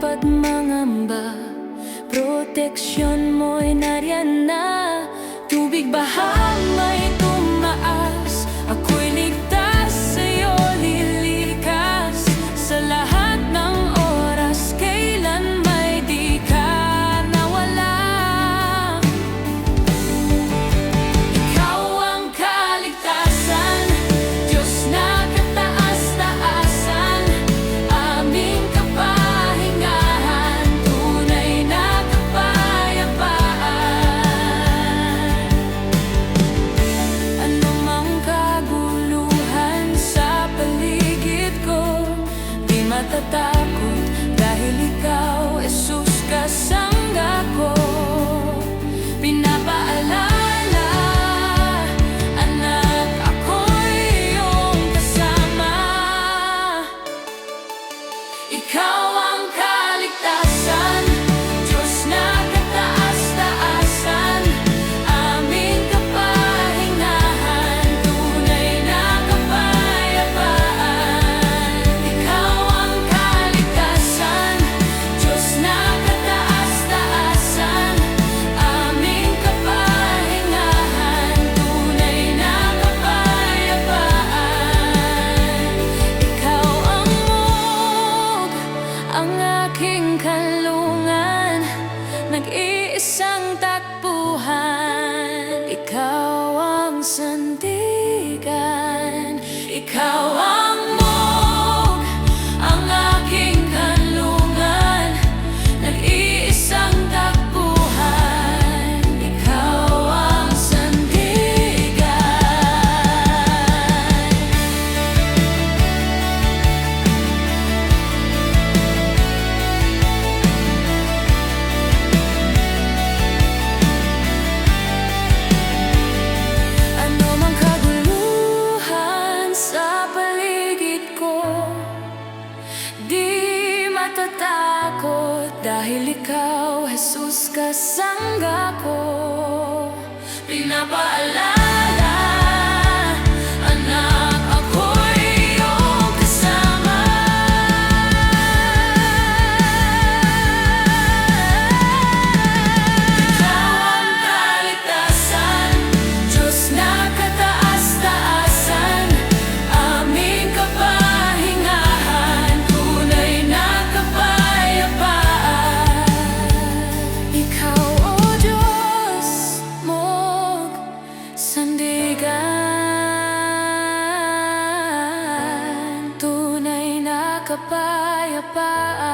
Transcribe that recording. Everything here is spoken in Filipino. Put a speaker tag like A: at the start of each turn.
A: dapat mangamba. Proteksyon mo'y nariyan na. Tubig bahala natatakot Dahil ikaw, Jesus, kasangga ko. Pinapaalala kapayapaan.